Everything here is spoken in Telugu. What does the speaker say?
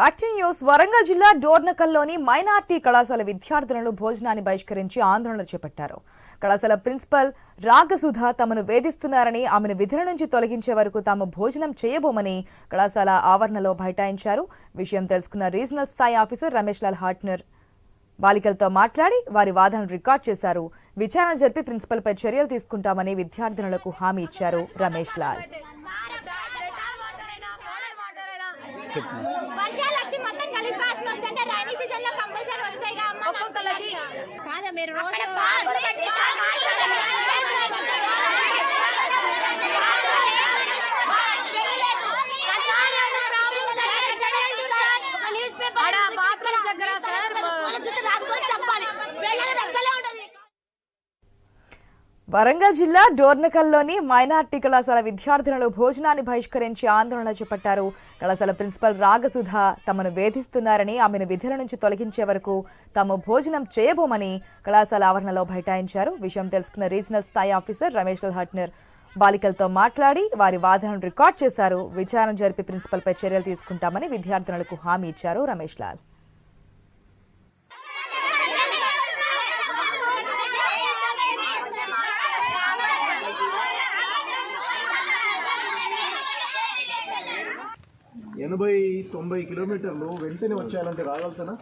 బ్యాక్ న్యూస్ వరంగల్ జిల్లా డోర్నకల్లోని మైనార్టీ కళాశాల విద్యార్థులను భోజనాన్ని బహిష్కరించి ఆందోళన చేపట్టారు. కళాశాల ప్రిన్సిపల్ రాగసుధ తమను వేధిస్తున్నారని ఆమెను విధుల నుంచి తొలగించే వరకు తాము భోజనం చేయబోమని కళాశాల ఆవరణలో బైఠాయించారు. విషయం తెలుసుకున్న రీజనల్ స్థాయి ఆఫీసర్ రమేష్ లాల్ హాట్నర్. బాలికలతో మాట్లాడి వారి వాదనలు రికార్డ్ చేశారు. విచారణ జరిపి ప్రిన్సిపల్పై చర్యలు తీసుకుంటామని విద్యార్థినులకు హామీ ఇచ్చారు రమేష్ లాల్. వర్షాలు వచ్చి మొత్తం గలీజ్ వాసన వస్తుంటే రైనీ సీజన్లో కంపల్సరీ వస్తాయి కదా అమ్మ ఒక్కొక్కరికి కాదా మీరు రోజు ఆడ బాత్రూమ్స్ దగ్గర వరంగల్ జిల్లా డోర్నకల్లోని మైనార్టీ కళాశాల విద్యార్థినులు భోజనాన్ని బహిష్కరించి ఆందోళన చేపట్టారు. కళాశాల ప్రిన్సిపల్ రాగసుధ తమను వేధిస్తున్నారని ఆమెను విధుల నుంచి తొలగించే వరకు తాము భోజనం చేయబోమని కళాశాల ఆవరణలో బైఠాయించారు. విషయం తెలుసుకున్న రీజనల్ స్థాయి ఆఫీసర్ రమేష్ లాల్ హట్నర్ బాలికలతో మాట్లాడి వారి వాదనను రికార్డ్ చేశారు. విచారణ జరిపి ప్రిన్సిపల్పై చర్యలు తీసుకుంటామని విద్యార్థినులకు హామీ ఇచ్చారు రమేష్ లాల్. ఎనభై తొంభై కిలోమీటర్లు వెంటనే వచ్చేయాలంటే రాగలుగుతానా